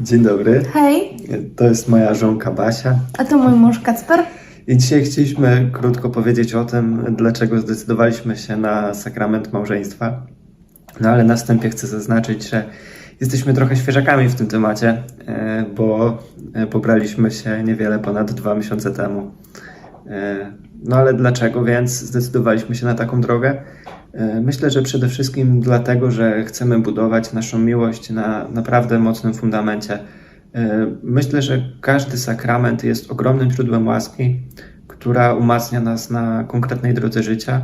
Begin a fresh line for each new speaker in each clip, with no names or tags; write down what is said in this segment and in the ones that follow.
Dzień dobry.
Hej,
To jest moja żonka Basia.
a to mój mąż Kacper.
I dzisiaj chcieliśmy krótko powiedzieć o tym, dlaczego zdecydowaliśmy się na sakrament małżeństwa. No ale na wstępie chcę zaznaczyć, że jesteśmy trochę świeżakami w tym temacie, e, bo e, pobraliśmy się niewiele ponad dwa miesiące temu. E, No ale dlaczego więc zdecydowaliśmy się na taką drogę? E, Myślę, że przede wszystkim dlatego, że chcemy budować naszą miłość na naprawdę mocnym fundamencie. E, Myślę, że każdy sakrament jest ogromnym źródłem łaski, która umacnia nas na konkretnej drodze życia,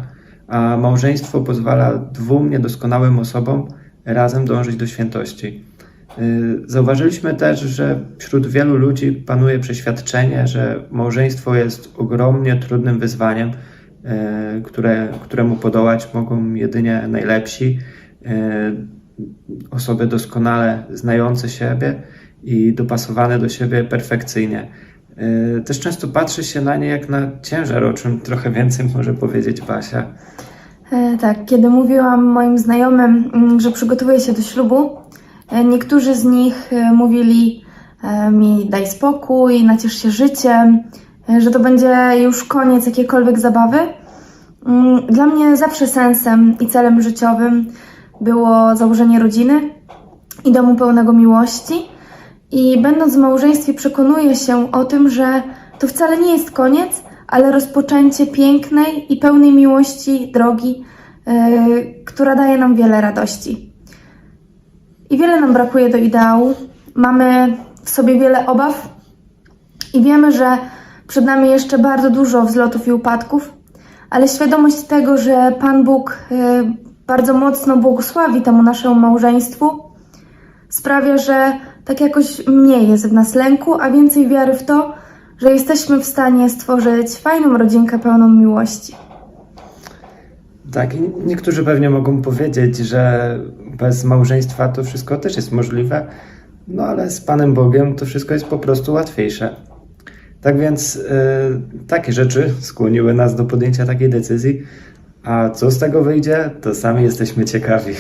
a małżeństwo pozwala dwóm niedoskonałym osobom razem dążyć do świętości. Y, Zauważyliśmy też, że wśród wielu ludzi panuje przeświadczenie, że małżeństwo jest ogromnie trudnym wyzwaniem, y, które, któremu podołać mogą jedynie najlepsi, y, osoby doskonale znające siebie i dopasowane do siebie perfekcyjnie. Też często patrzy się na nie jak na ciężar, o czym trochę więcej może powiedzieć Basia.
E, tak, kiedy mówiłam moim znajomym, mm, że przygotowuję się do ślubu, niektórzy z nich e, mówili e, mi daj spokój, naciesz się życiem, e, że to będzie już koniec jakiejkolwiek zabawy. Mm, Dla mnie zawsze sensem i celem życiowym było założenie rodziny i domu pełnego miłości. I będąc w małżeństwie, przekonuję się o tym, że to wcale nie jest koniec, ale rozpoczęcie pięknej i pełnej miłości drogi, yy, która daje nam wiele radości. I wiele nam brakuje do ideału. Mamy w sobie wiele obaw i wiemy, że przed nami jeszcze bardzo dużo wzlotów i upadków, ale świadomość tego, że Pan Bóg yy, bardzo mocno błogosławi temu naszemu małżeństwu, sprawia, że tak jakoś mniej jest w nas lęku, a więcej wiary w to, że jesteśmy w stanie stworzyć fajną rodzinkę pełną miłości.
Tak, niektórzy pewnie mogą powiedzieć, że bez małżeństwa to wszystko też jest możliwe, no ale z Panem Bogiem to wszystko jest po prostu łatwiejsze. Tak więc y, takie rzeczy skłoniły nas do podjęcia takiej decyzji, a co z tego wyjdzie, to sami jesteśmy ciekawi.